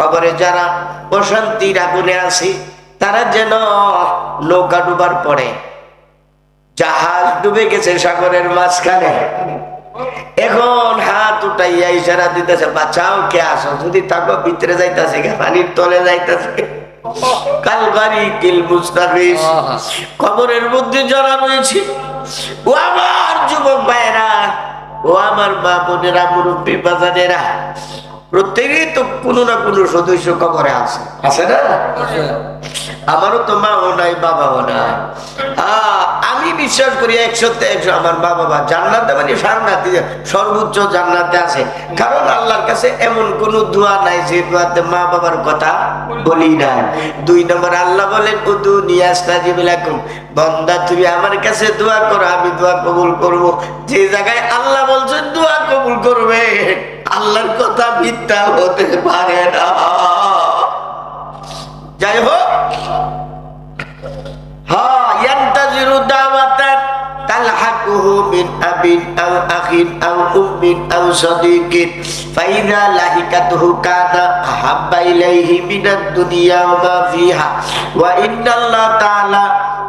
কবরে যারা অশান্তির আগুনে আছে, তারা যেন নৌকা ডুবার পরে জাহাজ ডুবে গেছে সাগরের মাঝখানে। এখন হাত উঠাইয়া ইশারা দিতেছে, বাঁচাও কে আসো যদি তাকে ভিতরে যাইতেছে পানির তলে যাইতেছে আমার মা বোনেরা, মুরব্বী বাজারেরা প্রত্যেকেই তো কোনো না কোনো সদস্য কবরে আছে। আছে না? আমারও তো মাও নাই বাবাও নাই। আমি বিশ্বাস করি একশোতে একশো আমার মা বাবা জান্নাতে মানে সারনাতে সর্বোচ্চ জান্নাতে আছে। কারণ আল্লাহর কাছে এমন কোন দোয়া নাই যে দোয়াতে মা বাবার কথা বলি না দুই নম্বর আল্লাহ বলেন উদু নিয়াস্তাজিবিলাকুম বন্দা তুমি আমার কাছে দোয়া করো আমি দোয়া কবুল করব। যে জায়গায় আল্লাহ বলছেন দোয়া কবুল করবে। আল্লাহর কথা মিথ্যা হতে পারে না। যাই হোক। হ্যাঁ ইন্নাল্লাহ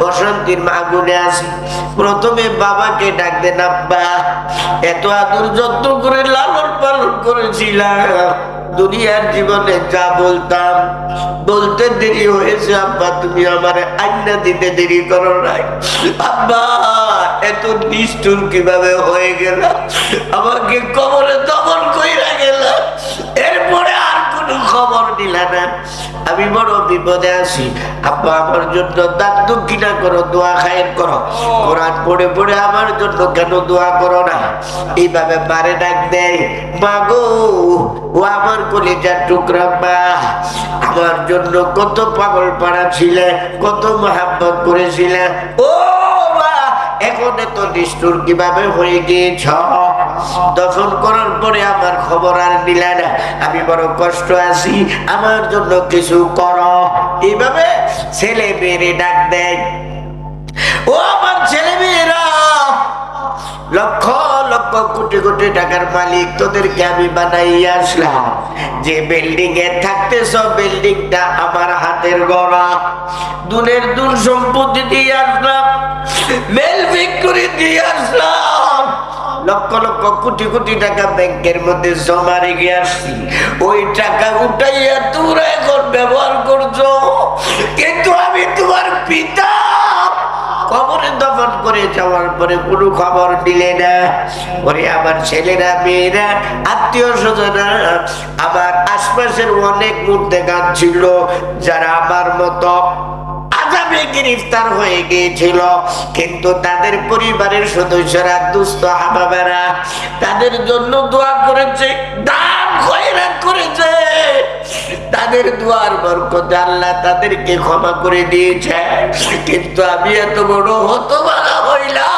বসন্তীর আগুনে আছে প্রথমে বাবাকে ডাক দেন, আব্বা, এত আদর যত্ন করে লালন পালন করেছিলাম। দুনিয়ার জীবনে যা বলতাম, বলতে দেরি হয়েছে, আব্বা, তুমি আমার আজ্ঞা দিতে দেরি করো নাই। আব্বা, এত নিষ্ঠুর কীভাবে হয়ে গেল? আমাকে কবরে দমন কইরা গেল। এরপরে আর কোনো খবর দিলা না। আমি বড় বিপদে আছি। আব্বা আমার জন্য দান দক্ষিণা করো দোয়া খায়ের করো। কোরআন পড়ে পড়ে আমার জন্য কেন দোয়া করো না? এইভাবে মারে ডাক দেয় মা গো ও আমার কলিজার টুকরা মা আমার জন্য কত পাগল পাড়া ছিলে কত মহাব্বত করেছিলে। ও মা এখন এত নিষ্ঠুর কীভাবে হয়ে গিয়েছ? দফন করার পরে আমার খবর আর নিলে না। আমি বড় কষ্ট আছি, আমার জন্য কিছু করো। এইভাবে ছেলে মেয়েরে ডাক দেয়। ও আমার ছেলে মেয়েরা, লক্ষ লক্ষ কোটি কোটি টাকার মালিক তোদেরকে আমি বানাইয়া আসলাম। যে বিল্ডিং এ থাকতেছ, বিল্ডিংটা আমার হাতের গড়া। দুনের দুন সম্পত্তি দিয়ে আসলাম, মেল বিক্রি দিয়ে আসলাম। লক্ষ লক্ষ কোটি কোটি টাকা ব্যাংকের মধ্যে জমা রেখে আসছি। ওই টাকা উঠাইয়া তোমরা এখন ব্যবহার করছ। কিন্তু আমি তোমার পিতা। যাওয়ার পরে কোনো খবর না। আমার ছেলেরা, মেয়েরা, আত্মীয় স্বজনরা, আমার আশপাশের অনেক যারা আমার মতো আজাবে গ্রেফতার হয়ে গিয়েছিল। কিন্তু তাদের পরিবারের সদস্যরা, দুস্থ হাবাবেরা তাদের জন্য দোয়া করেছে, দান খয়রাত করেছে। তাদের দুয়ার বরকতে আল্লাহ তাদেরকে ক্ষমা করে দিয়েছে। কিন্তু আমি এত বড় হতবালা হইলাম।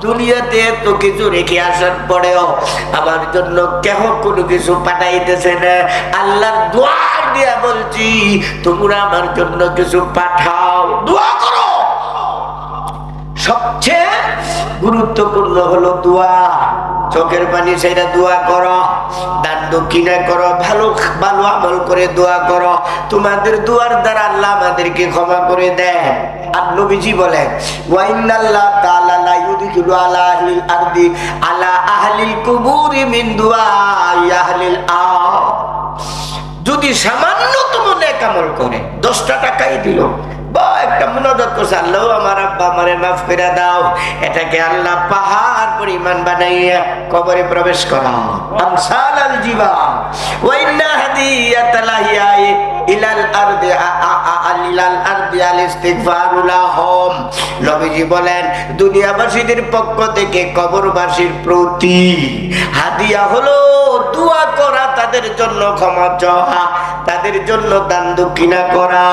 দুনিয়াতে এত কিছু রেখে আসার পরেও আমার জন্য কেহ কোনো কিছু পাঠাইতেছে না। আল্লাহর দোয়ার দিয়া বলছি, তোমরা আমার জন্য কিছু পাঠাও। দোয়া করো। সবচেয়ে গুরুত্বপূর্ণ হলো দোয়া। চোখের পানি সেটা দোয়া করো, দান দক্ষিণা করো, ভালো ভালো আমল করে দোয়া করো। তোমাদের দোয়ার দ্বারা আল্লাহ আমাদেরকে ক্ষমা করে দেয় আর নবীজি বলেন ওয়াইনাল্লাহ তাআলা আলা আহলিল আরদি, আলা আহলিল কুবুরি মিন যদি নেক আমল করে, দশটা টাকাই দিল, বা একটা করছে, আল্লাহ আমার আব্বা আমারে করে দাও, এটাকে আল্লাহ পাহাড় পরিমাণ বানাইয়া কবরে প্রবেশ করা আমসাল আল জিবা দুনিয়াবাসীদের পক্ষ থেকে কবরবাসীর প্রতি হাদিয়া হলো দোয়া করা, তাদের জন্য ক্ষমা চাওয়া, তাদের জন্য দান দক্ষিণা করা।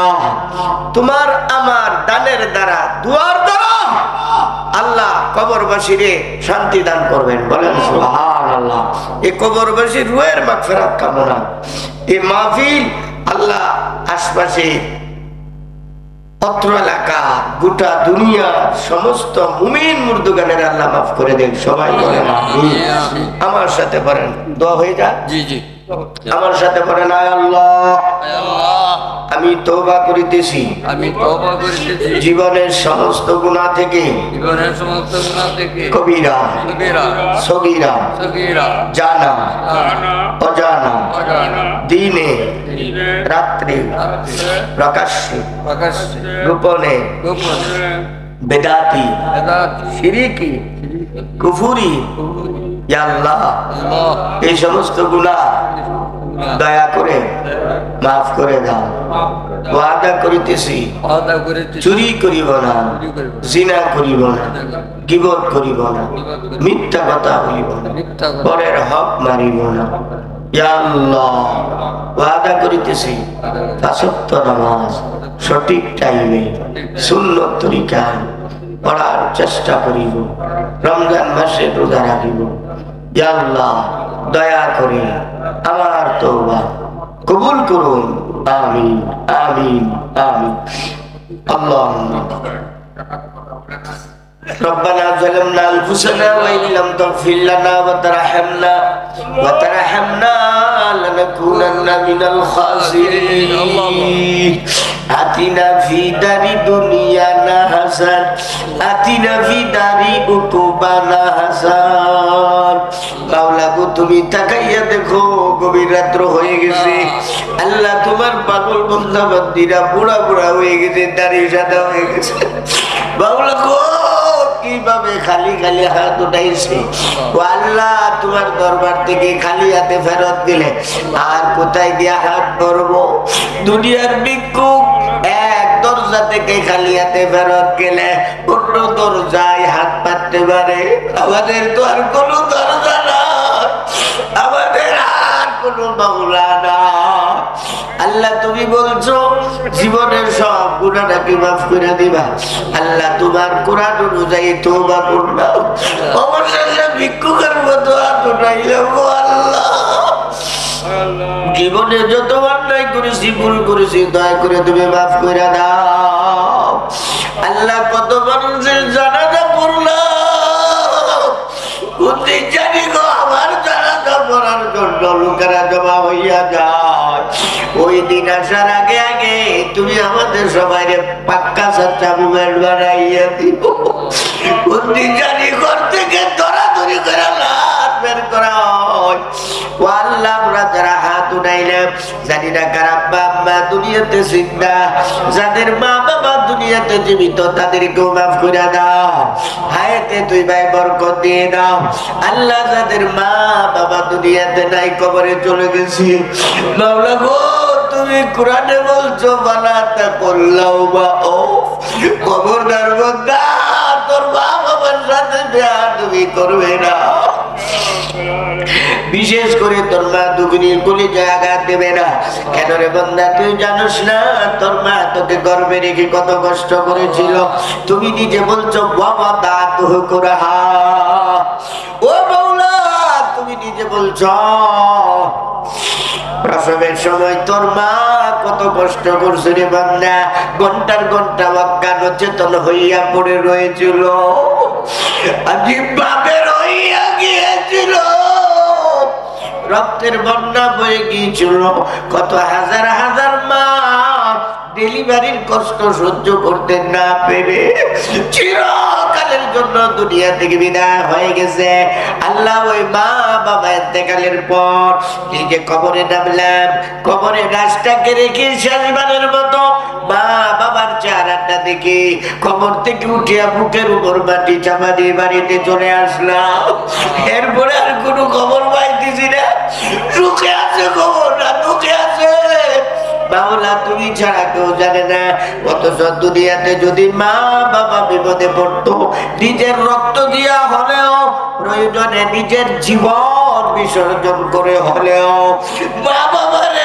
তোমার, আমার দানের দ্বারা দুয়ার দ্বারা কবরবাসীরে শান্তি দান করবেন। বলেন এই কবরবাসীর রুহের মাগফিরাত কামনা। এই মাহফিল আল্লাহ আশপাশে অত্র এলাকা গোটা দুনিয়া সমস্ত মুমিন মুর্দুগানের আল্লাহ মাফ করে দেন। সবাই বলেন আমার সাথে বলেন দোয়া হয়ে যা জি জি। আমার সাথে আয় আল্লাহ। আয় আল্লাহ। আমি তওবা করিতেছি। আমি তওবা করিতেছি। জীবনের সমস্ত গুনাহ থেকে। জীবনের সমস্ত গুনাহ থেকে। কবিরা। কবিরা। সগীরা। সগীরা। জানা। জানা, অজানা। অজানা, দিনে। রাত্রে। প্রকাশ্যে। প্রকাশ্যে, গোপনে। গোপনে, বেদাতি। বেদাতি, শিরিকি। কুফুরি। ইয়া আল্লাহ। এই সমস্ত গুনাহ, দয়া করে মাফ করে দাও। ওয়াদা করিতেছি। চুরি করিব না। জিনা করিব না। গিবত করিব না। মিথ্যা কথা বলিব না। পরের হক মারিব না। ওয়াদা করিতেছি। পাঁচত্ব নামাজ। সঠিক টাইমে। সুন্নত তরিকায়। পড়ার চেষ্টা করিব। রমজান মাসে রোজা রাখিব। আল্লাহ দয়া করে আমার তওবা কবুল করুন আমিন আমিন আমিন আল্লাহুম্মা ربنا ظلمنا انفسنا وان لم تغفر لنا وترحمنا وترحمنا لنكونن من الخاسرين اتنا في دار دنيانا حسن اتنا في دار عقبانا حسن মাওলা গো তুমি তাকাইয়া দেখো গভীর রাত্র হয়ে গেছে। আল্লাহ তোমার পাগল বন্ধা বান্দিরা বুড়া বুড়া হয়ে গেছে দাড়ি সাদা হয়ে গেছে। গো কীভাবে খালি খালি হাত উঠাইছে? ও আল্লাহ তোমার দরবার থেকে খালি হাতে ফেরত দিলে। আর কোথায় দিয়া হাত ধরবো? দুনিয়ার ভিক্ষুক এক দরজা থেকে খালি হাতে ফেরত গেলে অন্য দরজায় হাত পাততে পারে। আমাদের তো আর কোনো দরজা আল্লাহ, তুমি বলছো, জীবনের সব গুণাটাকে মাফ করে দিবা? আল্লাহ, তোমার কোরআন অনুযায়ী ভিক্ষুকের মতো আল্লাহ। জীবনে যত অন্যায় করেছি, ভুল করেছি, দয়া করে তুমি মাফ করে দাও। আল্লাহ, কত মানুষের জানাজা লোকেরা জমা হইয়া যায়। ওই দিন আসার আগে আগে তুমি আমাদের সবাই পাক্কা সাচ্চা মোবাইল বানাইয়া দিব কোনদিন জানি ঘর থেকে ধরাধরি করে লাশ বের করা হয়। ও আল্লাহ, আমরা হাত উঠাইলাম, জানি না কার আম্মা দুনিয়াতে জিন্দা। যাদের মা বাবা দুনিয়াতে জীবিত তাদেরকেও মাফ করে দাও। হায়াতে তুই ভাই বরকত দিয়ে দাও। আল্লাহ যাদের মা বাবা দুনিয়াতে নাই, কবরে চলে গেছি। মাওলা গো, তুমি কোরআনে বলছো বানাতা করলাও বা ও খবরদার বন্ধা তোর মা বাবার সাথে বিয়া তুমি করবে না। বিশেষ করে তোর মা দুগুনির কোলে জায়গা দেবে না। কেন রে বন্ধা, তুই জানিস না তোর মা তোকে গর্বে রেখে কত কষ্ট করেছিল। তুমি নিজে বলছো, বাবা দাঁত করা ও বৌলা তুমি নিজে বলছো, প্রসবের সময় তোর মা কত কষ্ট করছে রে বান্দা ঘণ্টার ঘণ্টা অজ্ঞান চেতন হইয়া পড়ে রয়েছিল। আজিব ভাবে রইয়া গিয়েছিল। রক্তের বন্যা বয়ে গিয়েছিল। কত হাজার হাজার মা ডেলিভারির কষ্ট সহ্য করতে না পেরে চিরকালের জন্য দুনিয়া থেকে বিদায় হয়ে গেছে। আল্লাহ ওই মা বাবা এতেকালের পর নিজে কবরে নামলাম কবরে গাছটাকে রেখে শেষবারের মতো মা বাবার চেহারাটা দেখে কবর থেকে উঠিয়া বুকের উপর মাটি চাপা দিয়ে বাড়িতে চলে আসলাম। এরপরে আর কোনো খবর পাইতেছি দুনিয়াতে যদি মা বাবা বিপদে পড়তো, নিজের রক্ত দিয়া হলেও, প্রয়োজনে নিজের জীবন বিসর্জন করে হলেও, মা বাবারে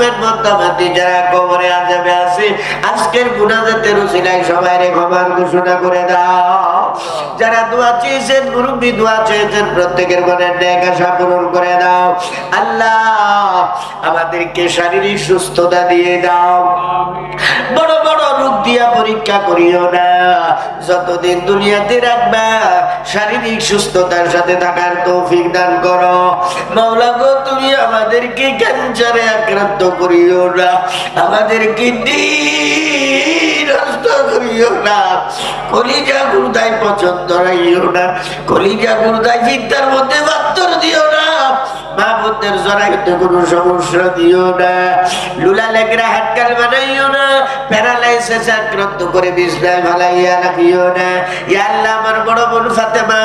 মুভের মধ্যমাতি যারা কবরে আজাবে আছে, আজকের মুনাজাতের উসিলায় সবাই রে ক্ষমার ঘোষণা করে দাও। যারা দোয়া চেয়েছেন, মুরব্বী দোয়া চেয়েছেন, প্রত্যেকের মনের ন্যায় আশা পূরণ করে দাও। আল্লাহ, আমাদেরকে শারীরিক সুস্থতা দিয়ে দাও। বড় বড় দিয়া পরীক্ষা করিও না। যতদিন দুনিয়াতে রাখবা, শারীরিক সুস্থতার সাথে থাকার তৌফিক দান করো। মাওলা গো, তুমি আমাদেরকে ক্যান্সারে আক্রান্ত করিও না। আমাদের কিডনি নষ্ট করিও না। কলিজা গুরদাই পছন্দ রাইও না। কলিজা গুরদাই চিন্তার মধ্যে বাত্তর দিও না। কোনো সমস্যা দিও না। লুলা লেগরা হাটকাল বানাইও না। আক্রান্ত করে রাখিও না? ইয়া আল্লাহ, আমার বড় বোন ফাতেমা।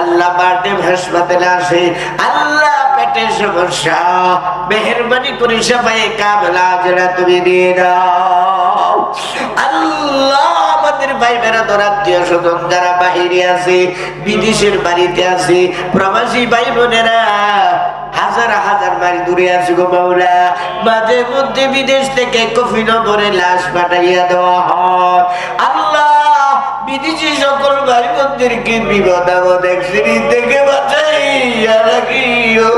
আল্লাহ বার্থডে হাসপাতালে আসে। আল্লাহ পেটের সমস্যা। মেহরবানি করে সবাই কামলা জরা তুমি দিয়ে দাও আল্লাহ আমাদের ভাই বেড়াদর আত্মীয় স্বজন যারা বাহিরে আছে, বিদেশের বাড়িতে আছে, প্রবাসী ভাই বোনেরা হাজার হাজার মাইল দূরে আছে গো মাওলা। মাঝে মধ্যে বিদেশ থেকে কফিন ভরে লাশ পাঠাইয়া দেওয়া হয়। আল্লাহ, বিদেশি সকল ভাই বোনদেরকে বিপদ আপদ অ্যাক্সিডেন্ট থেকে বাঁচাইয়া রাখিও।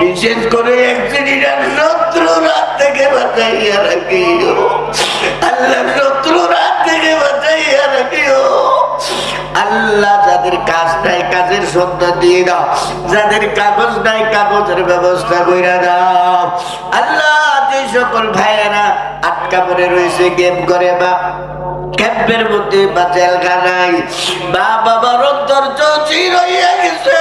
বিশেষ করে এক অ্যাক্সিডেন্ট শত্রু রাত থেকে বাঁচাইয়া রাখিও। আল্লাহ শত্রু রাত থেকে বাঁচাইয়া রাখিও। আল্লাহ যাদের কাজ নাই, কাজের সন্ধান দিয়ে দাও। যাদের কাগজ নাই, কাগজের ব্যবস্থা কইরা দাও। আল্লাহ যে সকল ভাইয়েরা আটকা পড়ে রয়েছে, গেম করে বা ক্যাম্পের মধ্যে বা জেলখানায়, মা বাবার অন্তর চৌচির হইয়া গেছে।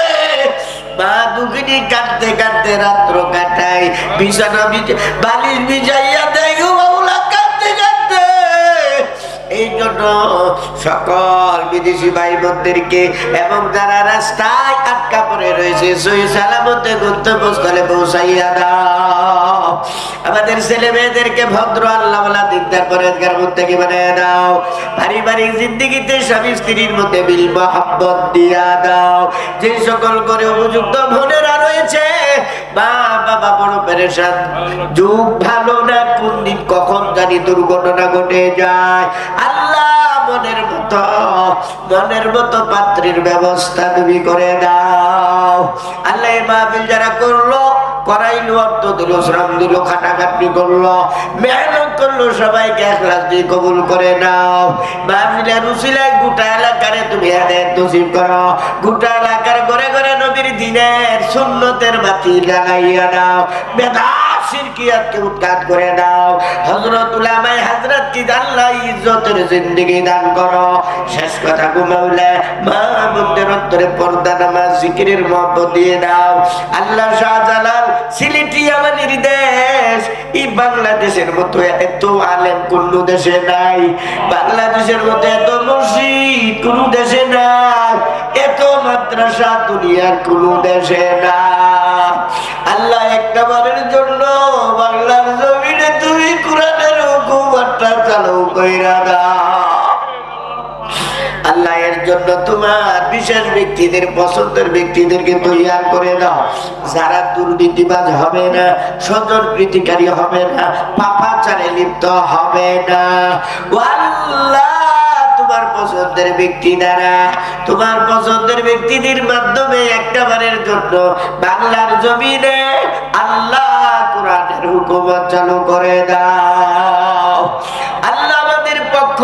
মা দুঃখিনী কাঁদতে কাঁদতে রাত্র কাটাই বিছানা বিছ বালিশ বিছাইয়া দেয় কাঁদতে এই জন্য সকল বিদেশি ভাই বোনদেরকে এবং যারা রাস্তায় আটকা পড়ে রয়েছে সই সালামতে গন্তব্যস্থলে পৌঁছাইয়া দাও। আমাদের ছেলে মেয়েদেরকে ভদ্র আল্লাহ বানিয়ে দাও। পারিবারিক জিন্দিগিতে স্বামী স্ত্রীর মধ্যে বিল মহাব্বত দিয়া দাও। যে সকল করে উপযুক্ত রয়েছে বাবা যুগ ভালো না কখন জানি দুর্ঘটনা ঘটে যায়। আল্লাহ মনের মতো মনের মতো পাত্রীর ব্যবস্থা তুমি করে দাও। আল্লাহ যারা করল করাইলো অর্থ দিল, শ্রম দিল, খাটাখাটনি করল। মেহনত করল, সবাইকে একলাস দিয়ে কবুল করে নাও। মাহফিলের উসিলায় গোটা এলাকারে তুমি আদায় তসিব করো। গোটা এলাকার ঘরে ঘরে নবীর দিনের সুন্নতের বাতি লাগাইয়া নাও বেদা উৎখাত করে দাও। হযরত উলামায়ে হযরত কি আল্লাহ ইজ্জতের জিন্দেগি দান করো। শেষ কথা বুদ্ধের অন্তরে পর্দা জিকিরের মহব্বত দিয়ে দাও। আল্লাহ শাহজালাল সিলেটি আমাদের দেশ এই বাংলাদেশের মতো এত আলেম কোন দেশে নাই। বাংলাদেশের মতো এত মসজিদ কোন দেশে নাই। এত মাদ্রাসা দুনিয়ার কোন দেশে না। আল্লাহ একটা বারের কইরা দাও। আল্লাহ এর জন্য তোমার বিশেষ ব্যক্তিদের, পছন্দের ব্যক্তিদেরকে তৈয়ার করে দাও। যারা দুর্নীতিবাজ হবে না, স্বজন প্রীতিকারী হবে না, পাপাচারে লিপ্ত হবে না। আল্লাহ, তোমার পছন্দের ব্যক্তি দ্বারা, তোমার পছন্দের ব্যক্তিদের মাধ্যমে একটা বারের জন্য বাংলার জমিনে হুকুমত চালু করে দাও। আল্লাহ আমাদের পক্ষ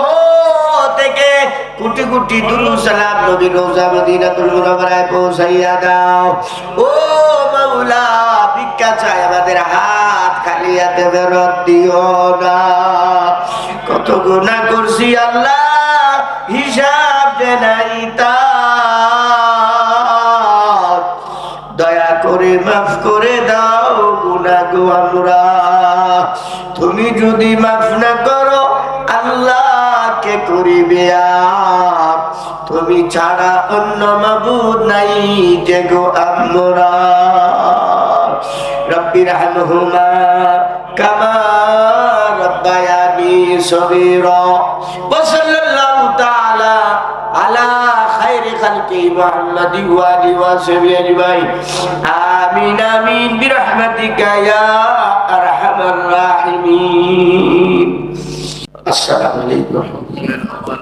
থেকে কোটি কোটি দুরু সালাম নবী রোজা মদিনাতুল মুনাওয়ারায় পৌঁছাইয়া দাও। ও মাওলা, ভিক্ষা চাই আমাদের হাত খালি হাতে ফেরত দিও না। কত গুনাহ করছি আল্লাহ, হিসাব নাই তার। দয়া করে মাফ করে দাও। না আমরা তুমি যদি মাফ না করো, আল্লাহকে করিবে তুমি ছাড়া অন্য মাবুদ নাই যে গো আমরা। রব্বির হুমা কামা রব্বায়ানি সবিরা محمد وآله وصحبه أجمعين آمين آمين برحمتك يا أرحم الراحمين السلام عليكم ورحمة الله